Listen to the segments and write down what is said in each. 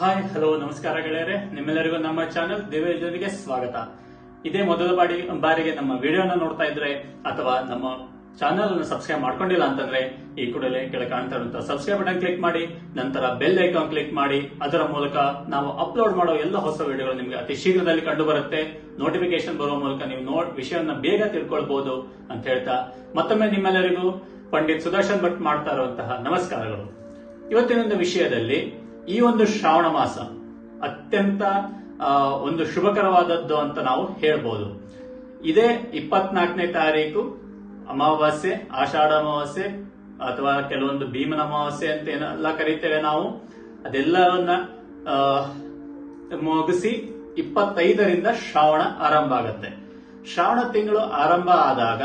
Hi hello ನಮಸ್ಕಾರ ಗೆಳೆಯರೆ. ನಿಮ್ಮೆಲ್ಲರಿಗೂ ನಮ್ಮ ಚಾನೆಲ್ ದೇವೇಂದ್ರನಿಗೆ ಸ್ವಾಗತ. ಇದೇ ಮೊದಲ ಬಾರಿ ಬಾರಿಗೆ ನಮ್ಮ ವಿಡಿಯೋನ ನೋಡ್ತಾ ಇದ್ರೆ ಅಥವಾ ನಮ್ಮ ಚಾನೆಲ್ ಅನ್ನು ಸಬ್ಸ್ಕ್ರೈಬ್ ಮಾಡ್ಕೊಂಡಿಲ್ಲ ಅಂತಂದ್ರೆ ಈ ಕೂಡಲೇ ಕೆಳ ಕಾಣ್ತಾ ಇರುವಂತಹ ಸಬ್ಸ್ಕ್ರೈಬ್ ಬಟನ್ ಕ್ಲಿಕ್ ಮಾಡಿ, ನಂತರ ಬೆಲ್ ಐಕಾನ್ ಕ್ಲಿಕ್ ಮಾಡಿ, ಅದರ ಮೂಲಕ ನಾವು ಅಪ್ಲೋಡ್ ಮಾಡೋ ಎಲ್ಲ ಹೊಸ ವಿಡಿಯೋಗಳು ನಿಮಗೆ ಅತಿ ಶೀಘ್ರದಲ್ಲಿ ಕಂಡು ಬರುತ್ತೆ ನೋಟಿಫಿಕೇಶನ್ ಬರುವ ಮೂಲಕ ನೀವು ನೋಡ್ ವಿಷಯವನ್ನ ಬೇಗ ತಿಳ್ಕೊಳ್ಬಹುದು ಅಂತ ಹೇಳ್ತಾ ಮತ್ತೊಮ್ಮೆ ನಿಮ್ಮೆಲ್ಲರಿಗೂ ಪಂಡಿತ್ ಸುದರ್ಶನ್ ಭಟ್ ಮಾಡ್ತಾ ಇರುವಂತಹ ನಮಸ್ಕಾರಗಳು. ಇವತ್ತಿನ ಒಂದು ವಿಷಯದಲ್ಲಿ ಈ ಒಂದು ಶ್ರಾವಣ ಮಾಸ ಅತ್ಯಂತ ಒಂದು ಶುಭಕರವಾದದ್ದು ಅಂತ ನಾವು ಹೇಳ್ಬೋದು. ಇದೇ ಇಪ್ಪತ್ನಾಲ್ಕನೇ ತಾರೀಕು ಅಮಾವಾಸ್ಯೆ, ಆಷಾಢ ಅಮಾವಾಸ್ಯೆ, ಅಥವಾ ಕೆಲವೊಂದು ಭೀಮನ ಅಮಾವಾಸ್ಯೆ ಅಂತ ಏನೆಲ್ಲ ಕರೀತೇವೆ ನಾವು. ಅದೆಲ್ಲವನ್ನ ಮುಗಿಸಿ ಇಪ್ಪತ್ತೈದರಿಂದ ಶ್ರಾವಣ ಆರಂಭ ಆಗುತ್ತೆ. ಶ್ರಾವಣ ತಿಂಗಳು ಆರಂಭ ಆದಾಗ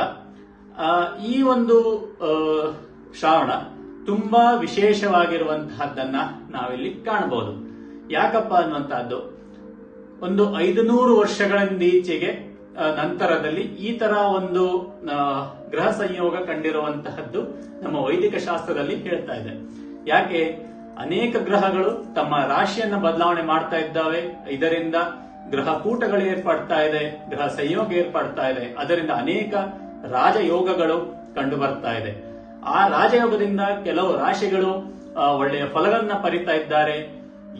ಈ ಒಂದು ಶ್ರಾವಣ ತುಂಬಾ ವಿಶೇಷವಾಗಿರುವಂತಹದ್ದನ್ನ ನಾವಿಲ್ಲಿ ಕಾಣಬಹುದು. ಯಾಕಪ್ಪ ಅನ್ನುವಂತಹದ್ದು? ಒಂದು ಐದುನೂರು ವರ್ಷಗಳಿಂದೀಚೆಗೆ ಆ, ನಂತರದಲ್ಲಿ ಈ ತರ ಒಂದು ಗ್ರಹ ಸಂಯೋಗ ಕಂಡಿರುವಂತಹದ್ದು ನಮ್ಮ ವೈದಿಕ ಶಾಸ್ತ್ರದಲ್ಲಿ ಹೇಳ್ತಾ ಇದೆ. ಯಾಕೆ? ಅನೇಕ ಗ್ರಹಗಳು ತಮ್ಮ ರಾಶಿಯನ್ನ ಬದಲಾವಣೆ ಮಾಡ್ತಾ ಇದ್ದಾವೆ. ಇದರಿಂದ ಗ್ರಹ ಕೂಟಗಳು ಏರ್ಪಡ್ತಾ ಇದೆ ಗ್ರಹ ಸಂಯೋಗ ಏರ್ಪಡ್ತಾ ಇದೆ. ಅದರಿಂದ ಅನೇಕ ರಾಜಯೋಗಗಳು ಕಂಡು ಬರ್ತಾ ಇದೆ. ಆ ರಾಜಯೋಗದಿಂದ ಕೆಲವು ರಾಶಿಗಳು ಒಳ್ಳೆಯ ಫಲಗಳನ್ನ ಪರಿತಾ ಇದ್ದಾರೆ.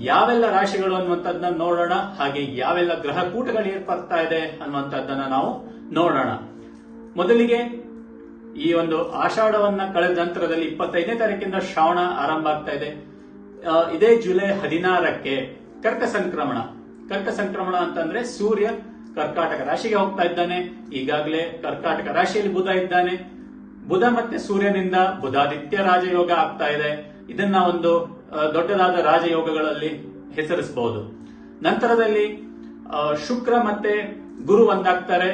ಯಾವೆಲ್ಲ ರಾಶಿಗಳು ಅನ್ನುವಂಥದ್ದನ್ನ ನೋಡೋಣ, ಹಾಗೆ ಯಾವೆಲ್ಲ ಗ್ರಹ ಕೂಟಗಳು ಏರ್ಪಡ್ತಾ ಇದೆ ಅನ್ನುವಂಥದ್ದನ್ನ ನಾವು ನೋಡೋಣ. ಮೊದಲಿಗೆ ಈ ಒಂದು ಆಷಾಢವನ್ನ ಕಳೆದ ನಂತರದಲ್ಲಿ ಇಪ್ಪತ್ತೈದನೇ ತಾರೀಕಿಂದ ಶ್ರಾವಣ ಆರಂಭ ಆಗ್ತಾ ಇದೆ. ಇದೇ ಜುಲೈ ಹದಿನಾರಕ್ಕೆ ಕರ್ಕ ಸಂಕ್ರಮಣ. ಕರ್ಕ ಸಂಕ್ರಮಣ ಅಂತಂದ್ರೆ ಸೂರ್ಯ ಕರ್ಕಾಟಕ ರಾಶಿಗೆ ಹೋಗ್ತಾ ಇದ್ದಾನೆ. ಈಗಾಗಲೇ ಕರ್ಕಾಟಕ ರಾಶಿಯಲ್ಲಿ ಬುಧ ಇದ್ದಾನೆ. ಬುಧ ಮತ್ತೆ ಸೂರ್ಯನಿಂದ ಬುಧಾದಿತ್ಯ ರಾಜಯೋಗ ಆಗ್ತಾ ಇದೆ. ಇದನ್ನ ಒಂದು ದೊಡ್ಡದಾದ ರಾಜಯೋಗಗಳಲ್ಲಿ ಹೆಸರಿಸಬಹುದು ನಂತರದಲ್ಲಿ ಶುಕ್ರ ಮತ್ತೆ ಗುರು ಒಂದಾಗ್ತಾರೆ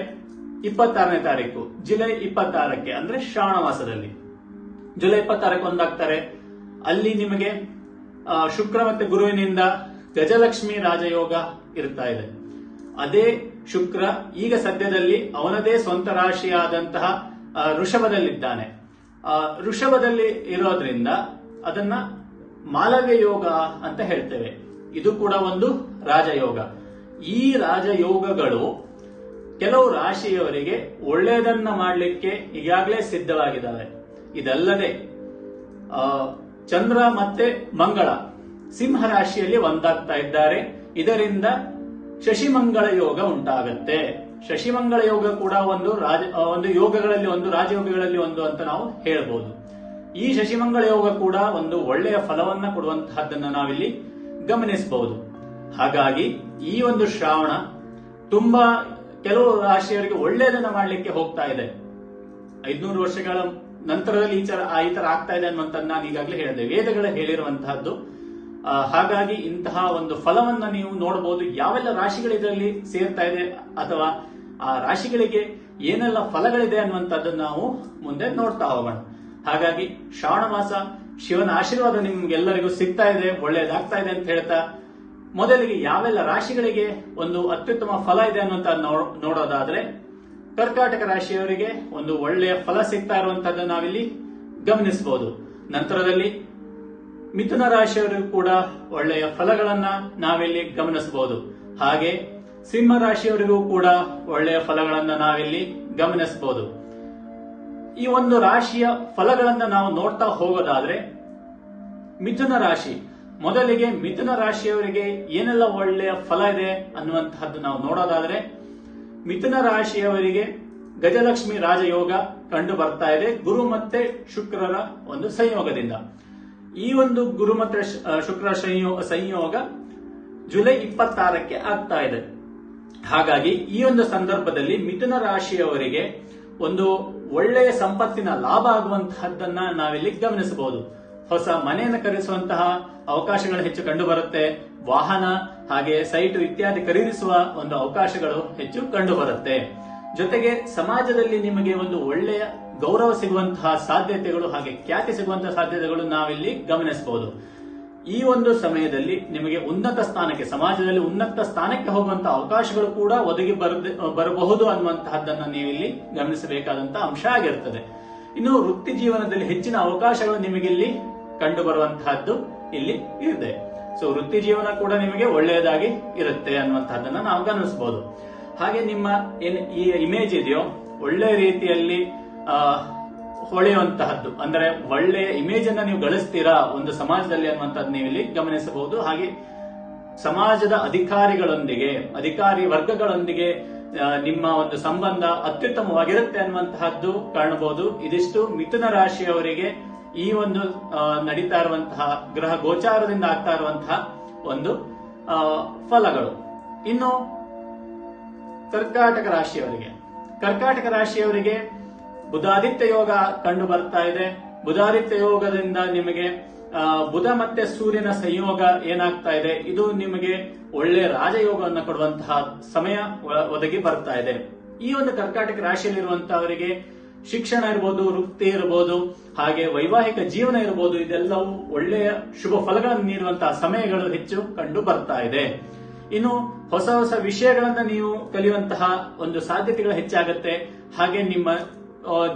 ಇಪ್ಪತ್ತಾರನೇ ತಾರೀಕು, ಜುಲೈ ಇಪ್ಪತ್ತಾರಕ್ಕೆ, ಅಂದ್ರೆ ಶ್ರಾವಣವಾಸದಲ್ಲಿ ಜುಲೈ ಇಪ್ಪತ್ತಾರಕ್ಕೆ ಒಂದಾಗ್ತಾರೆ. ಅಲ್ಲಿ ನಿಮಗೆ ಶುಕ್ರ ಮತ್ತೆ ಗುರುವಿನಿಂದ ಗಜಲಕ್ಷ್ಮಿ ರಾಜಯೋಗ ಇರ್ತಾ ಇದೆ. ಅದೇ ಶುಕ್ರ ಈಗ ಸದ್ಯದಲ್ಲಿ ಅವನದೇ ಸ್ವಂತ ರಾಶಿಯಾದಂತಹ ಋಷಭದಲ್ಲಿದ್ದಾನೆ. ಋಷಭದಲ್ಲಿ ಇರೋದ್ರಿಂದ ಅದನ್ನ ಮಾಲವ್ಯ ಯೋಗ ಅಂತ ಹೇಳ್ತೇವೆ. ಇದು ಕೂಡ ಒಂದು ರಾಜಯೋಗ. ಈ ರಾಜಯೋಗಗಳು ಕೆಲವು ರಾಶಿಯವರಿಗೆ ಒಳ್ಳೆಯದನ್ನ ಮಾಡಲಿಕ್ಕೆ ಈಗಾಗಲೇ ಸಿದ್ಧವಾಗಿದ್ದಾವೆ. ಇದಲ್ಲದೆ ಚಂದ್ರ ಮತ್ತೆ ಮಂಗಳ ಸಿಂಹ ರಾಶಿಯಲ್ಲಿ ಒಂದಾಗ್ತಾ ಇದ್ದಾರೆ. ಇದರಿಂದ ಶಶಿಮಂಗಳ ಯೋಗ ಉಂಟಾಗತ್ತೆ. ಶಶಿಮಂಗಳ ಯೋಗ ಕೂಡ ಒಂದು ರಾಜ ಒಂದು ಯೋಗಗಳಲ್ಲಿ ಒಂದು, ರಾಜಯೋಗಗಳಲ್ಲಿ ಒಂದು ಅಂತ ನಾವು ಹೇಳಬಹುದು ಈ ಶಶಿಮಂಗಳ ಯೋಗ ಕೂಡ ಒಂದು ಒಳ್ಳೆಯ ಫಲವನ್ನ ಕೊಡುವಂತಹದ್ದನ್ನ ನಾವಿಲ್ಲಿ ಗಮನಿಸಬಹುದು. ಹಾಗಾಗಿ ಈ ಒಂದು ಶ್ರಾವಣ ತುಂಬಾ ಕೆಲವು ರಾಶಿಯವರಿಗೆ ಒಳ್ಳೆಯದನ್ನ ಮಾಡಲಿಕ್ಕೆ ಹೋಗ್ತಾ ಇದೆ. ಐದ್ನೂರು ವರ್ಷಗಳ ನಂತರದಲ್ಲಿ ಈ ತರ ಈ ತರ ಆಗ್ತಾ ಇದೆ ಅನ್ನುವಂಥದ್ದು ನಾನು ಈಗಾಗಲೇ ಹೇಳಿದೆ. ವೇದಗಳ ಹೇಳಿರುವಂತಹದ್ದು. ಹಾಗಾಗಿ ಇಂತಹ ಒಂದು ಫಲವನ್ನ ನೀವು ನೋಡಬಹುದು ಯಾವೆಲ್ಲ ರಾಶಿಗಳು ಇದರಲ್ಲಿ ಸೇರ್ತಾ ಇದೆ ಅಥವಾ ಆ ರಾಶಿಗಳಿಗೆ ಏನೆಲ್ಲ ಫಲಗಳಿದೆ ಅನ್ನುವಂಥದ್ದನ್ನು ನಾವು ಮುಂದೆ ನೋಡ್ತಾ ಹೋಗೋಣ. ಹಾಗಾಗಿ ಶ್ರಾವಣ ಮಾಸ, ಶಿವನ ಆಶೀರ್ವಾದ ನಿಮ್ಗೆಲ್ಲರಿಗೂ ಸಿಗ್ತಾ ಇದೆ ಒಳ್ಳೆಯದಾಗ್ತಾ ಇದೆ ಅಂತ ಹೇಳ್ತಾ, ಮೊದಲಿಗೆ ಯಾವೆಲ್ಲ ರಾಶಿಗಳಿಗೆ ಒಂದು ಅತ್ಯುತ್ತಮ ಫಲ ಇದೆ ಅನ್ನುವಂತ ನೋಡೋದಾದ್ರೆ ಕರ್ಕಾಟಕ ರಾಶಿಯವರಿಗೆ ಒಂದು ಒಳ್ಳೆಯ ಫಲ ಸಿಗ್ತಾ ಇರುವಂತದ್ದನ್ನು ನಾವಿಲ್ಲಿ ಗಮನಿಸಬಹುದು ನಂತರದಲ್ಲಿ ಮಿಥುನ ರಾಶಿಯವರಿಗೂ ಕೂಡ ಒಳ್ಳೆಯ ಫಲಗಳನ್ನ ನಾವಿಲ್ಲಿ ಗಮನಿಸಬಹುದು ಹಾಗೆ ಸಿಂಹ ರಾಶಿಯವರಿಗೂ ಕೂಡ ಒಳ್ಳೆಯ ಫಲಗಳನ್ನು ನಾವಿಲ್ಲಿ ಗಮನಿಸಬಹುದು. ಈ ಒಂದು ರಾಶಿಯ ಫಲಗಳನ್ನು ನಾವು ನೋಡ್ತಾ ಹೋಗೋದಾದ್ರೆ ಮಿಥುನ ರಾಶಿ. ಮೊದಲಿಗೆ ಮಿಥುನ ರಾಶಿಯವರಿಗೆ ಏನೆಲ್ಲ ಒಳ್ಳೆಯ ಫಲ ಇದೆ ಅನ್ನುವಂತಹದ್ದು ನಾವು ನೋಡೋದಾದ್ರೆ ಮಿಥುನ ರಾಶಿಯವರಿಗೆ ಗಜಲಕ್ಷ್ಮಿ ರಾಜಯೋಗ ಕಂಡು ಬರ್ತಾ ಇದೆ ಗುರು ಮತ್ತೆ ಶುಕ್ರರ ಒಂದು ಸಂಯೋಗದಿಂದ. ಈ ಒಂದು ಗುರು ಮತ್ತೆ ಶುಕ್ರ ಸಂಯೋ- ಸಂಯೋಗ ಜುಲೈ ಇಪ್ಪತ್ತಾರಕ್ಕೆ ಆಗ್ತಾ ಇದೆ. ಹಾಗಾಗಿ ಈ ಒಂದು ಸಂದರ್ಭದಲ್ಲಿ ಮಿಥುನ ರಾಶಿಯವರಿಗೆ ಒಂದು ಒಳ್ಳೆಯ ಸಂಪತ್ತಿನ ಲಾಭ ಆಗುವಂತಹದ್ದನ್ನ ನಾವಿಲ್ಲಿ ಗಮನಿಸಬಹುದು. ಹೊಸ ಮನೆಯನ್ನು ಖರೀದಿಸುವಂತಹ ಅವಕಾಶಗಳು ಹೆಚ್ಚು ಕಂಡು ಬರುತ್ತೆ ವಾಹನ, ಹಾಗೆ ಸೈಟ್ ಇತ್ಯಾದಿ ಖರೀದಿಸುವ ಒಂದು ಅವಕಾಶಗಳು ಹೆಚ್ಚು ಕಂಡು ಬರುತ್ತೆ ಜೊತೆಗೆ ಸಮಾಜದಲ್ಲಿ ನಿಮಗೆ ಒಂದು ಒಳ್ಳೆಯ ಗೌರವ ಸಿಗುವಂತಹ ಸಾಧ್ಯತೆಗಳು ಹಾಗೆ ಖ್ಯಾತಿ ಸಿಗುವಂತಹ ಸಾಧ್ಯತೆಗಳು ನಾವಿಲ್ಲಿ ಗಮನಿಸಬಹುದು. ಈ ಒಂದು ಸಮಯದಲ್ಲಿ ನಿಮಗೆ ಉನ್ನತ ಸ್ಥಾನಕ್ಕೆ ಸಮಾಜದಲ್ಲಿ ಉನ್ನತ ಸ್ಥಾನಕ್ಕೆ ಹೋಗುವಂತಹ ಅವಕಾಶಗಳು ಕೂಡ ಒದಗಿ ಬರದೆ- ಬರಬಹುದು ಅನ್ನುವಂತಹದ್ದನ್ನ ನೀವಿಲ್ಲಿ ಗಮನಿಸಬೇಕಾದಂತಹ ಅಂಶ ಆಗಿರುತ್ತದೆ ಇನ್ನು ವೃತ್ತಿ ಜೀವನದಲ್ಲಿ ಹೆಚ್ಚಿನ ಅವಕಾಶಗಳು ನಿಮಗೆ ಇಲ್ಲಿ ಕಂಡು ಬರುವಂತಹದ್ದು ಇಲ್ಲಿ ಇದೆ. ಸೊ ವೃತ್ತಿ ಜೀವನ ಕೂಡ ನಿಮಗೆ ಒಳ್ಳೆಯದಾಗಿ ಇರುತ್ತೆ ಅನ್ನುವಂತಹದ್ದನ್ನ ನಾವು ಗಮನಿಸಬಹುದು. ಹಾಗೆ ನಿಮ್ಮ ಏನ್ ಈ ಇಮೇಜ್ ಇದೆಯೋ ಒಳ್ಳೆ ರೀತಿಯಲ್ಲಿ ಆ, ಹೊಳೆಯುವಂತಹದ್ದು ಅಂದ್ರೆ ಒಳ್ಳೆಯ ಇಮೇಜ್ ಅನ್ನ ನೀವು ಗಳಿಸ್ತೀರಾ ಒಂದು ಸಮಾಜದಲ್ಲಿ ಅನ್ನುವಂಥದ್ದು ನೀವು ಇಲ್ಲಿ ಗಮನಿಸಬಹುದು. ಹಾಗೆ ಸಮಾಜದ ಅಧಿಕಾರಿಗಳೊಂದಿಗೆ, ಅಧಿಕಾರಿ ವರ್ಗಗಳೊಂದಿಗೆ ನಿಮ್ಮ ಒಂದು ಸಂಬಂಧ ಅತ್ಯುತ್ತಮವಾಗಿರುತ್ತೆ ಅನ್ನುವಂತಹದ್ದು ಕಾಣಬಹುದು. ಇದಿಷ್ಟು ಮಿಥುನ ರಾಶಿಯವರಿಗೆ ಈ ಒಂದು ನಡೀತಾ ಇರುವಂತಹ ಗ್ರಹ ಗೋಚಾರದಿಂದ ಆಗ್ತಾ ಇರುವಂತಹ ಒಂದು ಫಲಗಳು. ಇನ್ನು ಕರ್ಕಾಟಕ ರಾಶಿಯವರಿಗೆ. ಕರ್ಕಾಟಕ ರಾಶಿಯವರಿಗೆ ಬುಧಾದಿತ್ಯ ಯೋಗ ಕಂಡು ಬರ್ತಾ ಇದೆ. ಬುಧಾದಿತ್ಯ ಯೋಗದಿಂದ ನಿಮಗೆ ಬುಧ ಮತ್ತೆ ಸೂರ್ಯನ ಸಂಯೋಗ ಏನಾಗ್ತಾ ಇದೆ? ಇದು ನಿಮಗೆ ಒಳ್ಳೆ ರಾಜಯೋಗವನ್ನು ಕೊಡುವಂತಹ ಸಮಯ ಒದಗಿ ಬರ್ತಾ ಇದೆ. ಈ ಒಂದು ಕರ್ಕಾಟಕ ರಾಶಿಯಲ್ಲಿರುವಂತಹವರಿಗೆ ಶಿಕ್ಷಣ ಇರಬಹುದು ವೃತ್ತಿ ಇರಬಹುದು ಹಾಗೆ ವೈವಾಹಿಕ ಜೀವನ ಇರಬಹುದು ಇದೆಲ್ಲವೂ ಒಳ್ಳೆಯ ಶುಭ ಫಲಗಳನ್ನು ನೀಡುವಂತಹ ಸಮಯಗಳು ಹೆಚ್ಚು ಕಂಡು ಬರ್ತಾ ಇದೆ. ಇನ್ನು ಹೊಸ ಹೊಸ ವಿಷಯಗಳನ್ನ ನೀವು ಕಲಿಯುವಂತಹ ಒಂದು ಸಾಧ್ಯತೆಗಳು ಹೆಚ್ಚಾಗುತ್ತೆ. ಹಾಗೆ ನಿಮ್ಮ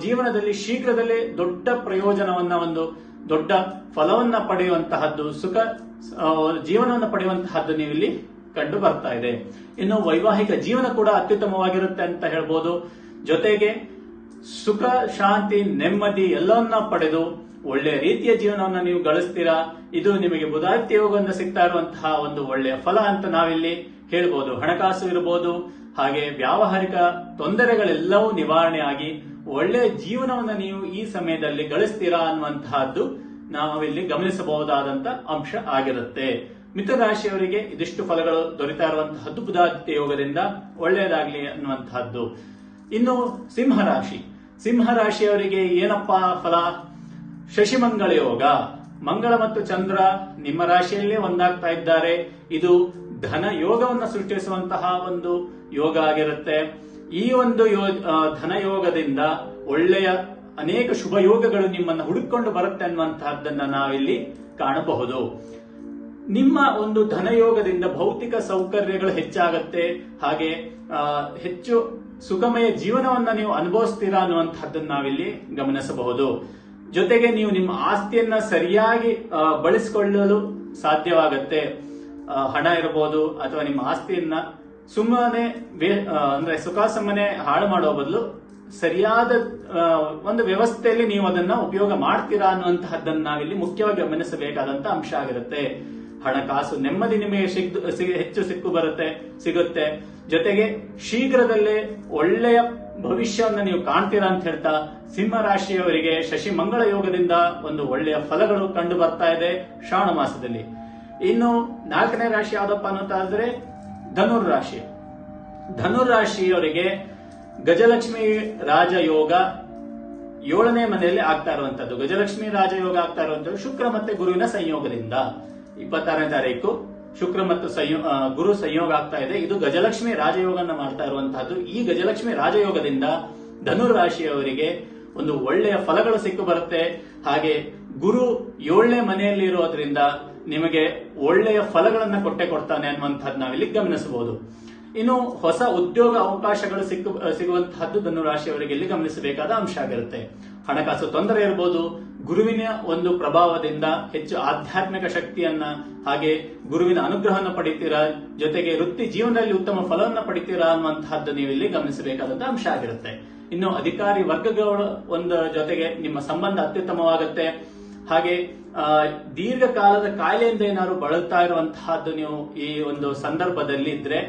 ಜೀವನದಲ್ಲಿ ಶೀಘ್ರದಲ್ಲೇ ದೊಡ್ಡ ಪ್ರಯೋಜನವನ್ನ ಒಂದು ದೊಡ್ಡ ಫಲವನ್ನ ಪಡೆಯುವಂತಹದ್ದು, ಸುಖ ಜೀವನವನ್ನು ಪಡೆಯುವಂತಹದ್ದು ನೀವು ಇಲ್ಲಿ ಕಂಡು ಬರ್ತಾ ಇದೆ. ಇನ್ನು ವೈವಾಹಿಕ ಜೀವನ ಕೂಡ ಅತ್ಯುತ್ತಮವಾಗಿರುತ್ತೆ ಅಂತ ಹೇಳ್ಬೋದು. ಜೊತೆಗೆ ಸುಖ, ಶಾಂತಿ, ನೆಮ್ಮದಿ ಎಲ್ಲವನ್ನ ಪಡೆದು ಒಳ್ಳೆಯ ರೀತಿಯ ಜೀವನವನ್ನ ನೀವು ಗಳಿಸ್ತೀರಾ, ಇದು ನಿಮಗೆ ಬುಧಾದಿತ್ಯ ಯೋಗದಿಂದ ಸಿಗ್ತಾ ಇರುವಂತಹ ಒಂದು ಒಳ್ಳೆಯ ಫಲ ಅಂತ ನಾವಿಲ್ಲಿ ಹೇಳ್ಬೋದು. ಹಣಕಾಸು ಇರಬಹುದು ಹಾಗೆ ವ್ಯಾವಹಾರಿಕ ತೊಂದರೆಗಳೆಲ್ಲವೂ ನಿವಾರಣೆ ಆಗಿ ಒಳ್ಳೆಯ ಜೀವನವನ್ನು ನೀವು ಈ ಸಮಯದಲ್ಲಿ ಗಳಿಸ್ತೀರಾ ಅನ್ನುವಂತಹದ್ದು ನಾವಿಲ್ಲಿ ಗಮನಿಸಬಹುದಾದಂತ ಅಂಶ ಆಗಿರುತ್ತೆ. ಮಿತರಾಶಿಯವರಿಗೆ ಇದಿಷ್ಟು ಫಲಗಳು ದೊರೆತಾ ಇರುವಂತಹದ್ದು ಬುಧಾದಿತ್ಯ ಯೋಗದಿಂದ ಒಳ್ಳೆಯದಾಗ್ಲಿ ಅನ್ನುವಂತಹದ್ದು. ಇನ್ನು ಸಿಂಹರಾಶಿ. ಸಿಂಹರಾಶಿಯವರಿಗೆ ಸಿಂಹ ರಾಶಿಯವರಿಗೆ ಏನಪ್ಪಾ ಫಲ? ಶಶಿಮಂಗಳ ಯೋಗ. ಮಂಗಳ ಮತ್ತು ಚಂದ್ರ ನಿಮ್ಮ ರಾಶಿಯಲ್ಲೇ ಒಂದಾಗ್ತಾ ಇದ್ದಾರೆ. ಇದು ಧನ ಯೋಗವನ್ನು ಸೃಷ್ಟಿಸುವಂತಹ ಒಂದು ಯೋಗ ಆಗಿರುತ್ತೆ. ಈ ಒಂದು ಧನಯೋಗದಿಂದ ಒಳ್ಳೆಯ ಅನೇಕ ಶುಭ ಯೋಗಗಳು ನಿಮ್ಮನ್ನ ಹುಡುಕೊಂಡು ಬರುತ್ತೆ ಅನ್ನುವಂತಹದ್ದನ್ನ ನಾವಿಲ್ಲಿ ಕಾಣಬಹುದು. ನಿಮ್ಮ ಒಂದು ಧನಯೋಗದಿಂದ ಭೌತಿಕ ಸೌಕರ್ಯಗಳು ಹೆಚ್ಚಾಗತ್ತೆ, ಹಾಗೆ ಹೆಚ್ಚು ಸುಗಮಯ ಜೀವನವನ್ನ ನೀವು ಅನುಭವಿಸ್ತೀರಾ ಅನ್ನುವಂತಹದ್ದನ್ನು ನಾವಿಲ್ಲಿ ಗಮನಿಸಬಹುದು. ಜೊತೆಗೆ ನೀವು ನಿಮ್ಮ ಆಸ್ತಿಯನ್ನ ಸರಿಯಾಗಿ ಬಳಸಿಕೊಳ್ಳಲು ಸಾಧ್ಯವಾಗತ್ತೆ. ಹಣ ಇರಬಹುದು ಅಥವಾ ನಿಮ್ಮ ಆಸ್ತಿಯನ್ನ ಸುಮ್ಮನೆ ಅಂದ್ರೆ ಸುಖ ಸುಮ್ಮನೆ ಹಾಳು ಮಾಡುವ ಬದಲು ಸರಿಯಾದ ಒಂದು ವ್ಯವಸ್ಥೆಯಲ್ಲಿ ನೀವು ಅದನ್ನ ಉಪಯೋಗ ಮಾಡ್ತೀರಾ ಅನ್ನುವಂತಹದ್ದನ್ನ ನಾವಿಲ್ಲಿ ಮುಖ್ಯವಾಗಿ ಗಮನಿಸಬೇಕಾದಂತ ಅಂಶ ಆಗಿರುತ್ತೆ. ಹಣಕಾಸು ನೆಮ್ಮದಿ ನಿಮಗೆ ಹೆಚ್ಚು ಸಿಕ್ಕು ಬರುತ್ತೆ, ಸಿಗುತ್ತೆ. ಜೊತೆಗೆ ಶೀಘ್ರದಲ್ಲೇ ಒಳ್ಳೆಯ ಭವಿಷ್ಯವನ್ನು ನೀವು ಕಾಣ್ತೀರಾ ಅಂತ ಹೇಳ್ತಾ, ಸಿಂಹ ರಾಶಿಯವರಿಗೆ ಶಶಿ ಮಂಗಳ ಯೋಗದಿಂದ ಒಂದು ಒಳ್ಳೆಯ ಫಲಗಳು ಕಂಡು ಬರ್ತಾ ಇದೆ ಶ್ರಾವಣ ಮಾಸದಲ್ಲಿ. ಇನ್ನು ನಾಲ್ಕನೇ ರಾಶಿ ಯಾವ್ದಪ್ಪ ಅನ್ನೋದಾದ್ರೆ ಧನುರ್ ರಾಶಿ ಧನುರ್ ರಾಶಿಯವರಿಗೆ ಗಜಲಕ್ಷ್ಮಿ ರಾಜಯೋಗ ಏಳನೇ ಮನೆಯಲ್ಲಿ ಆಗ್ತಾ ಇರುವಂತದ್ದು. ಗಜಲಕ್ಷ್ಮಿ ರಾಜಯೋಗ ಆಗ್ತಾ ಇರುವಂತದ್ದು ಶುಕ್ರ ಮತ್ತೆ ಗುರುವಿನ ಸಂಯೋಗದಿಂದ. ಇಪ್ಪತ್ತಾರನೇ ತಾರೀಕು, ಶುಕ್ರ ಮತ್ತು ಸಂಯೋ ಗುರು ಸಂಯೋಗ ಆಗ್ತಾ ಇದೆ. ಇದು ಗಜಲಕ್ಷ್ಮಿ ರಾಜಯೋಗನ ಮಾಡ್ತಾ ಇರುವಂತಹದ್ದು. ಈ ಗಜಲಕ್ಷ್ಮಿ ರಾಜಯೋಗದಿಂದ ಧನುರ್ ರಾಶಿಯವರಿಗೆ ಒಂದು ಒಳ್ಳೆಯ ಫಲಗಳು ಸಿಕ್ಕು ಬರುತ್ತೆ ಹಾಗೆ ಗುರು ಏಳನೇ ಮನೆಯಲ್ಲಿ ಇರೋದ್ರಿಂದ ನಿಮಗೆ ಒಳ್ಳೆಯ ಫಲಗಳನ್ನು ಕೊಟ್ಟೆ ಕೊಡ್ತಾನೆ ಅನ್ನುವಂಥದ್ದು ನಾವಿಲ್ಲಿ ಗಮನಿಸಬಹುದು. ಇನ್ನು ಹೊಸ ಉದ್ಯೋಗ ಅವಕಾಶಗಳು ಸಿಕ್ಕ ಸಿಗುವಂತಹದ್ದು ಧನು ರಾಶಿಯವರಿಗೆ ಇಲ್ಲಿ ಗಮನಿಸಬೇಕಾದ ಅಂಶ ಆಗಿರುತ್ತೆ. ಹಣಕಾಸು ತೊಂದರೆ ಇರಬಹುದು ಗುರುವಿನ ಒಂದು ಪ್ರಭಾವದಿಂದ ಹೆಚ್ಚು ಆಧ್ಯಾತ್ಮಿಕ ಶಕ್ತಿಯನ್ನ, ಹಾಗೆ ಗುರುವಿನ ಅನುಗ್ರಹವನ್ನು ಪಡಿತೀರಾ, ಜೊತೆಗೆ ವೃತ್ತಿ ಜೀವನದಲ್ಲಿ ಉತ್ತಮ ಫಲವನ್ನು ಪಡಿತೀರಾ ಅನ್ನುವಂತಹದ್ದು ನೀವು ಇಲ್ಲಿ ಗಮನಿಸಬೇಕಾದಂತ ಅಂಶ ಆಗಿರುತ್ತೆ. ಇನ್ನು ಅಧಿಕಾರಿ ವರ್ಗಗಳ ಒಂದು ಜೊತೆಗೆ ನಿಮ್ಮ ಸಂಬಂಧ ಅತ್ಯುತ್ತಮವಾಗುತ್ತೆ. ಹಾಗೆ ದೀರ್ಘಕಾಲದ ಕಾಯಿಲೆಯಿಂದ ಏನಾದ್ರು ಬಳಲ್ತಾ ಇರುವಂತಹದ್ದು ನೀವು ಈ ಒಂದು ಸಂದರ್ಭದಲ್ಲಿ ಇದ್ರೆ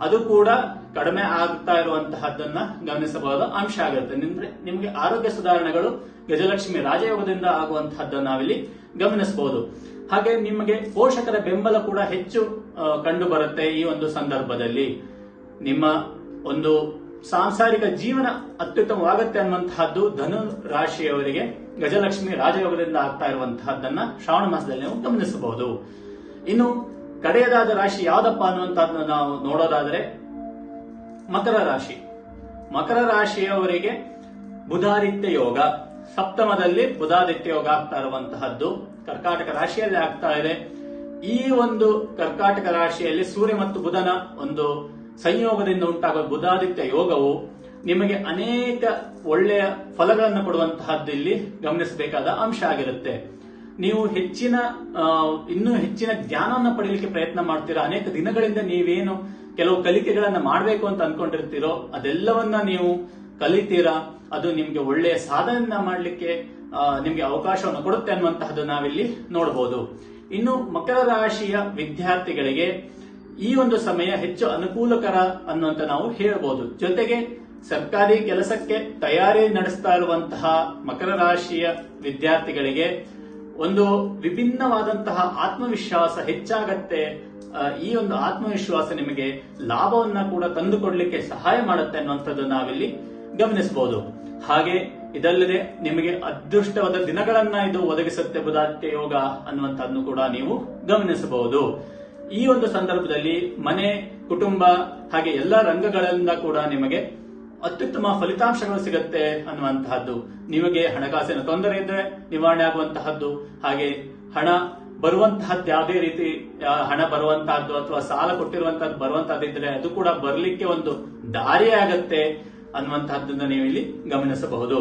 ಅದು ಕೂಡ ಕಡಿಮೆ ಆಗ್ತಾ ಇರುವಂತಹದ್ದನ್ನ ಗಮನಿಸಬಹುದಾದ ಅಂಶ ಆಗುತ್ತೆ. ನಿಮ್ಗೆ ನಿಮ್ಗೆ ಆರೋಗ್ಯ ಸುಧಾರಣೆಗಳು ಗಜಲಕ್ಷ್ಮಿ ರಾಜಯೋಗದಿಂದ ಆಗುವಂತಹದ್ದನ್ನು ನಾವಿಲ್ಲಿ ಗಮನಿಸಬಹುದು. ಹಾಗೆ ನಿಮಗೆ ಪೋಷಕರ ಬೆಂಬಲ ಕೂಡ ಹೆಚ್ಚು ಆ, ಕಂಡು ಬರುತ್ತೆ ಈ ಒಂದು ಸಂದರ್ಭದಲ್ಲಿ. ನಿಮ್ಮ ಒಂದು ಸಾಂಸಾರಿಕ ಜೀವನ ಅತ್ಯುತ್ತಮವಾಗುತ್ತೆ ಅನ್ನುವಂತಹದ್ದು ಧನು ರಾಶಿಯವರಿಗೆ ಗಜಲಕ್ಷ್ಮಿ ರಾಜಯೋಗದಿಂದ ಆಗ್ತಾ ಇರುವಂತಹದ್ದನ್ನ ಶ್ರಾವಣ ಮಾಸದಲ್ಲಿ ನಾವು ಗಮನಿಸಬಹುದು. ಇನ್ನು ಕಡೆಯದಾದ ರಾಶಿ ಯಾವ್ದಪ್ಪ ಅನ್ನುವಂತಹದ್ದು ನಾವು ನೋಡೋದಾದ್ರೆ ಮಕರ ರಾಶಿ. ಮಕರ ರಾಶಿಯವರಿಗೆ ಬುಧಾದಿತ್ಯ ಯೋಗ. ಸಪ್ತಮದಲ್ಲಿ ಬುಧಾದಿತ್ಯ ಯೋಗ ಆಗ್ತಾ ಇರುವಂತಹದ್ದು ಕರ್ಕಾಟಕ ರಾಶಿಯಲ್ಲಿ ಆಗ್ತಾ ಇದೆ. ಈ ಒಂದು ಕರ್ಕಾಟಕ ರಾಶಿಯಲ್ಲಿ ಸೂರ್ಯ ಮತ್ತು ಬುಧನ ಒಂದು ಸಂಯೋಗದಿಂದ ಉಂಟಾಗುವ ಬುಧಾದಿತ್ಯ ಯೋಗವು ನಿಮಗೆ ಅನೇಕ ಒಳ್ಳೆಯ ಫಲಗಳನ್ನು ಕೊಡುವಂತಹದ್ದು ಇಲ್ಲಿ ಗಮನಿಸಬೇಕಾದ ಅಂಶ ಆಗಿರುತ್ತೆ. ನೀವು ಹೆಚ್ಚಿನ ಇನ್ನೂ ಹೆಚ್ಚಿನ ಜ್ಞಾನವನ್ನು ಪಡೆಯಲಿಕ್ಕೆ ಪ್ರಯತ್ನ ಮಾಡ್ತೀರಾ? ಅನೇಕ ದಿನಗಳಿಂದ ನೀವೇನು ಕೆಲವು ಕಲಿಕೆಗಳನ್ನು ಮಾಡಬೇಕು ಅಂತ ಅನ್ಕೊಂಡಿರ್ತೀರೋ, ಅದೆಲ್ಲವನ್ನ ನೀವು ಕಲಿತೀರಾ? ಅದು ನಿಮಗೆ ಒಳ್ಳೆಯ ಸಾಧನೆಯನ್ನ ಮಾಡಲಿಕ್ಕೆ ನಿಮಗೆ ಅವಕಾಶವನ್ನು ಕೊಡುತ್ತೆ ಅನ್ನುವಂತಹದ್ದು ನಾವಿಲ್ಲಿ ನೋಡಬಹುದು ಇನ್ನು ಮಕರ ರಾಶಿಯ ವಿದ್ಯಾರ್ಥಿಗಳಿಗೆ ಈ ಒಂದು ಸಮಯ ಹೆಚ್ಚು ಅನುಕೂಲಕರ ಅನ್ನುವಂತ ನಾವು ಹೇಳಬಹುದು ಜೊತೆಗೆ ಸರ್ಕಾರಿ ಕೆಲಸಕ್ಕೆ ತಯಾರಿ ನಡೆಸ್ತಾ ಇರುವಂತಹ ಮಕರ ರಾಶಿಯ ವಿದ್ಯಾರ್ಥಿಗಳಿಗೆ ಒಂದು ವಿಭಿನ್ನವಾದಂತಹ ಆತ್ಮವಿಶ್ವಾಸ ಹೆಚ್ಚಾಗತ್ತೆ. ಈ ಒಂದು ಆತ್ಮವಿಶ್ವಾಸ ನಿಮಗೆ ಲಾಭವನ್ನ ಕೂಡ ತಂದುಕೊಡ್ಲಿಕ್ಕೆ ಸಹಾಯ ಮಾಡುತ್ತೆ ಅನ್ನುವಂಥದ್ದು ನಾವಿಲ್ಲಿ ಗಮನಿಸಬಹುದು ಹಾಗೆ ಇದಲ್ಲದೆ ನಿಮಗೆ ಅದೃಷ್ಟವಾದ ದಿನಗಳನ್ನ ಇದು ಒದಗಿಸುತ್ತೆ ಬುಧಾತ್ಯ ಯೋಗ ಅನ್ನುವಂಥದ್ದು ಕೂಡ ನೀವು ಗಮನಿಸಬಹುದು. ಈ ಒಂದು ಸಂದರ್ಭದಲ್ಲಿ ಮನೆ, ಕುಟುಂಬ ಹಾಗೆ ಎಲ್ಲ ರಂಗಗಳಿಂದ ಕೂಡ ನಿಮಗೆ ಅತ್ಯುತ್ತಮ ಫಲಿತಾಂಶಗಳು ಸಿಗುತ್ತೆ ಅನ್ನುವಂತಹದ್ದು. ನಿಮಗೆ ಹಣಕಾಸಿನ ತೊಂದರೆ ಇದ್ರೆ ನಿವಾರಣೆ ಆಗುವಂತಹದ್ದು, ಹಾಗೆ ಹಣ ಬರುವಂತಹದ್ದು ಯಾವುದೇ ರೀತಿ ಹಣ ಬರುವಂತಹದ್ದು ಅಥವಾ ಸಾಲ ಕೊಟ್ಟಿರುವಂತಹದ್ದು ಬರುವಂತಹದ್ದಿದ್ರೆ ಅದು ಕೂಡ ಬರಲಿಕ್ಕೆ ಒಂದು ದಾರಿ ಆಗತ್ತೆ ಅನ್ನುವಂತಹದ್ದನ್ನ ನೀವು ಇಲ್ಲಿ ಗಮನಿಸಬಹುದು.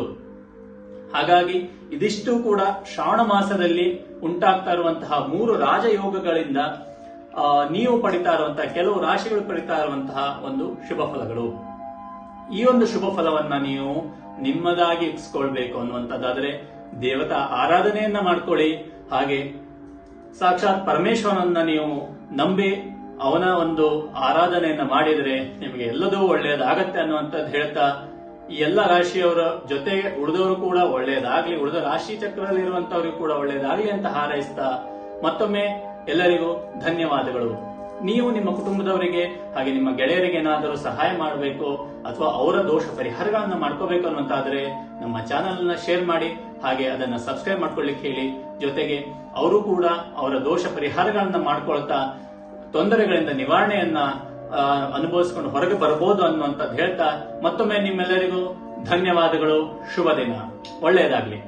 ಹಾಗಾಗಿ ಇದಿಷ್ಟು ಕೂಡ ಶ್ರಾವಣ ಮಾಸದಲ್ಲಿ ಉಂಟಾಗ್ತಾ ಇರುವಂತಹ ಮೂರು ರಾಜಯೋಗಗಳಿಂದ ನೀವು ಪಡಿತಾ ಇರುವಂತಹ ಕೆಲವು ರಾಶಿಗಳು ಪಡಿತಾ ಇರುವಂತಹ ಒಂದು ಶುಭ ಫಲಗಳು. ಈ ಒಂದು ಶುಭ ಫಲವನ್ನ ನೀವು ನಿಮ್ಮದಾಗಿ ಇಟ್ಸ್ಕೊಳ್ಬೇಕು ಅನ್ನುವಂಥದ್ದಾದ್ರೆ, ದೇವತಾ ಆರಾಧನೆಯನ್ನ ಮಾಡ್ಕೊಳ್ಳಿ. ಹಾಗೆ ಸಾಕ್ಷಾತ್ ಪರಮೇಶ್ವರನನ್ನ ನೀವು ನಂಬಿ ಅವನ ಒಂದು ಆರಾಧನೆಯನ್ನ ಮಾಡಿದರೆ ನಿಮಗೆ ಎಲ್ಲದೂ ಒಳ್ಳೆಯದಾಗತ್ತೆ ಅನ್ನುವಂಥದ್ದು ಹೇಳ್ತಾ, ಈ ಎಲ್ಲ ರಾಶಿಯವರ ಜೊತೆಗೆ ಉಳಿದವರು ಕೂಡ ಒಳ್ಳೆಯದಾಗ್ಲಿ, ಉಳಿದ ರಾಶಿ ಚಕ್ರದಲ್ಲಿ ಇರುವಂತವರಿಗೂ ಕೂಡ ಒಳ್ಳೆಯದಾಗ್ಲಿ ಅಂತ ಹಾರೈಸ್ತಾ, ಮತ್ತೊಮ್ಮೆ ಎಲ್ಲರಿಗೂ ಧನ್ಯವಾದಗಳು. ನೀವು ನಿಮ್ಮ ಕುಟುಂಬದವರಿಗೆ ಹಾಗೆ ನಿಮ್ಮ ಗೆಳೆಯರಿಗೆ ಏನಾದರೂ ಸಹಾಯ ಮಾಡಬೇಕು ಅಥವಾ ಅವರ ದೋಷ ಪರಿಹಾರಗಳನ್ನು ಮಾಡ್ಕೋಬೇಕು ಅನ್ನುವಂತಾದ್ರೆ ನಮ್ಮ ಚಾನೆಲ್ ಅನ್ನ ಶೇರ್ ಮಾಡಿ, ಹಾಗೆ ಅದನ್ನ ಸಬ್ಸ್ಕ್ರೈಬ್ ಮಾಡ್ಕೊಳ್ಳಿಕ್ಕೆ ಹೇಳಿ. ಜೊತೆಗೆ ಅವರು ಕೂಡ ಅವರ ದೋಷ ಪರಿಹಾರಗಳನ್ನ ಮಾಡ್ಕೊಳ್ತಾ ತೊಂದರೆಗಳಿಂದ ನಿವಾರಣೆಯನ್ನ ಅನುಭವಿಸಿಕೊಂಡು ಹೊರಗೆ ಬರಬಹುದು ಅನ್ನುವಂಥದ್ದು ಹೇಳ್ತಾ ಮತ್ತೊಮ್ಮೆ ನಿಮ್ಮೆಲ್ಲರಿಗೂ ಧನ್ಯವಾದಗಳು. ಶುಭ ದಿನ. ಒಳ್ಳೆಯದಾಗ್ಲಿ.